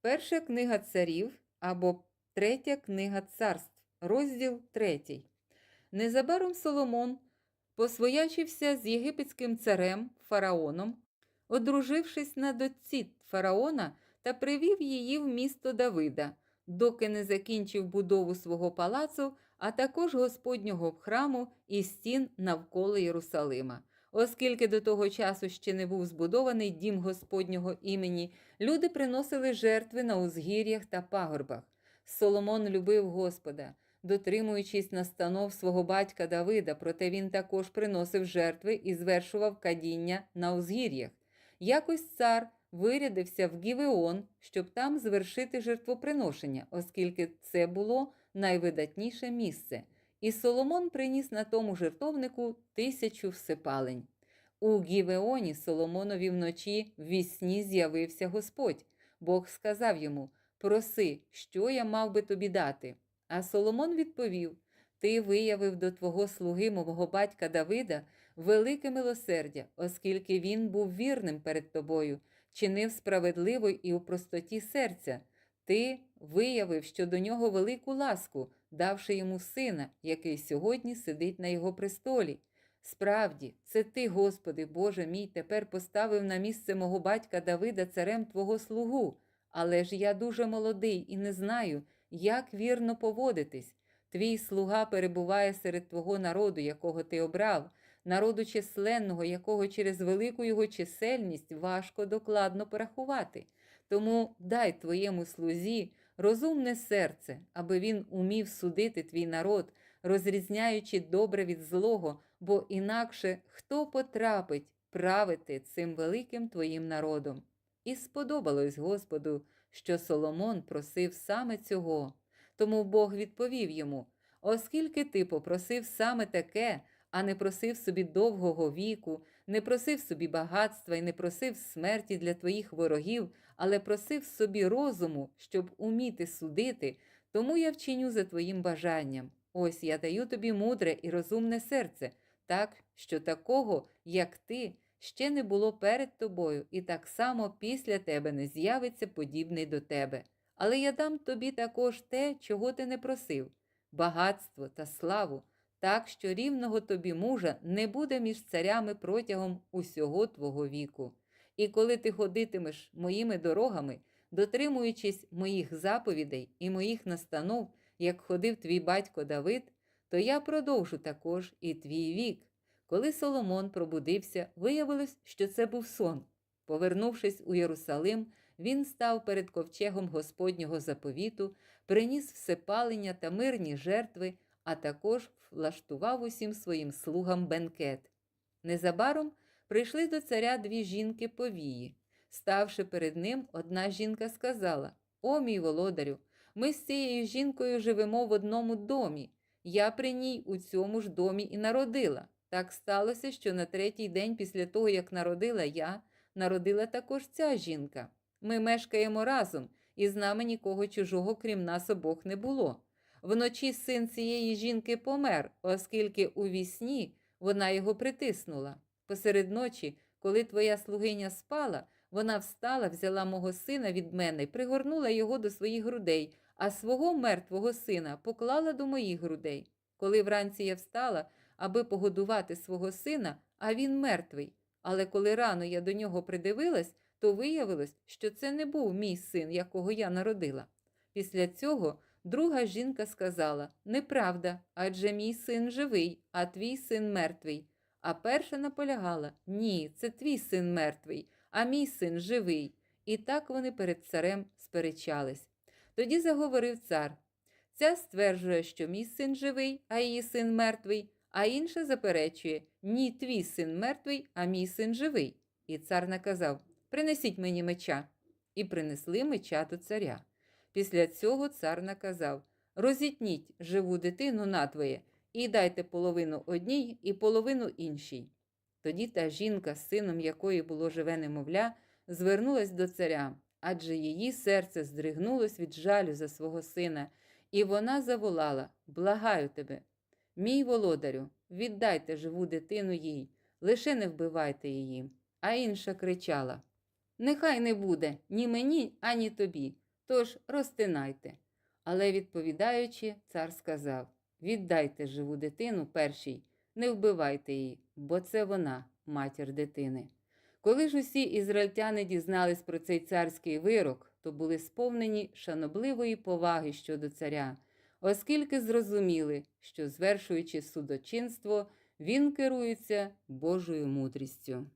Перша книга царів або третя книга царств, розділ третій. Незабаром Соломон посвоячився з єгипетським царем фараоном, одружившись на дочці фараона та привів її в місто Давида, доки не закінчив будову свого палацу, а також Господнього храму і стін навколо Єрусалима. Оскільки до того часу ще не був збудований дім Господнього імені, люди приносили жертви на узгір'ях та пагорбах. Соломон любив Господа, дотримуючись настанов свого батька Давида, проте він також приносив жертви і звершував кадіння на узгір'ях. Якось цар вирядився в Гівеон, щоб там звершити жертвоприношення, оскільки це було найвидатніше місце. І Соломон приніс на тому жертовнику тисячу всипалень. У Гівеоні Соломонові вночі в вісні з'явився Господь. Бог сказав йому: Проси, що я мав би тобі дати. А Соломон відповів: Ти виявив до твого слуги, мого батька Давида, велике милосердя, оскільки він був вірним перед тобою, чинив справедливо і у простоті серця. Ти виявив щодо нього велику ласку, давши йому сина, який сьогодні сидить на його престолі. Справді, це ти, Господи, Боже мій, тепер поставив на місце мого батька Давида царем Твого слугу, але ж я дуже молодий і не знаю, як вірно поводитись. Твій слуга перебуває серед Твого народу, якого ти обрав, народу численного, якого через велику його чисельність важко докладно порахувати. Тому дай твоєму слузі розумне серце, аби він умів судити твій народ, розрізняючи добре від злого, бо інакше хто потрапить правити цим великим твоїм народом. І сподобалось Господу, що Соломон просив саме цього. Тому Бог відповів йому: оскільки ти попросив саме таке, а не просив собі довгого віку, не просив собі багатства і не просив смерті для твоїх ворогів, але просив собі розуму, щоб уміти судити, тому я вчиню за твоїм бажанням. Ось я даю тобі мудре і розумне серце, так що такого, як ти, ще не було перед тобою, і так само після тебе не з'явиться подібний до тебе. Але я дам тобі також те, чого ти не просив багатство та славу, так що рівного тобі мужа не буде між царями протягом усього твого віку. І коли ти ходитимеш моїми дорогами, дотримуючись моїх заповідей і моїх настанов, як ходив твій батько Давид, то я продовжу також і твій вік. Коли Соломон пробудився, виявилось, що це був сон. Повернувшись у Єрусалим, він став перед ковчегом Господнього заповіту, приніс всепалення та мирні жертви, а також влаштував усім своїм слугам бенкет. Незабаром прийшли до царя дві жінки повії. Ставши перед ним, одна жінка сказала: О, мій володарю, ми з цією жінкою живемо в одному домі. Я при ній у цьому ж домі і народила. Так сталося, що на третій день після того, як народила я, народила також ця жінка. Ми мешкаємо разом, і з нами нікого чужого, крім нас обох, не було. Вночі син цієї жінки помер, оскільки у вісні вона його притиснула. Посеред ночі, коли твоя слугиня спала, вона встала, взяла мого сина від мене пригорнула його до своїх грудей, а свого мертвого сина поклала до моїх грудей. Коли вранці я встала, аби погодувати свого сина, а він мертвий. Але коли рано я до нього придивилась, то виявилось, що це не був мій син, якого я народила. Після цього друга жінка сказала: Неправда, адже мій син живий, а твій син мертвий. А перша наполягала: Ні, це твій син мертвий, а мій син живий. І так вони перед царем сперечались. Тоді заговорив цар. Ця стверджує, що мій син живий, а її син мертвий, а інша заперечує: Ні, твій син мертвий, а мій син живий. І цар наказав: Принесіть мені меча. І принесли меча до царя. Після цього цар наказав: Розітніть живу дитину надвоє і дайте половину одній і половину іншій. Тоді та жінка, з сином якої було живе немовля, звернулась до царя, адже її серце здригнулось від жалю за свого сина, і вона заволала: Благаю тебе, мій володарю, віддайте живу дитину їй, лише не вбивайте її. А інша кричала: Нехай не буде ні мені, ані тобі. Тож розтинайте. Але відповідаючи, цар сказав: Віддайте живу дитину першій, не вбивайте її, бо це вона, матір дитини. Коли ж усі ізраїльтяни дізнались про цей царський вирок, то були сповнені шанобливої поваги щодо царя, оскільки зрозуміли, що, звершуючи судочинство, він керується Божою мудрістю.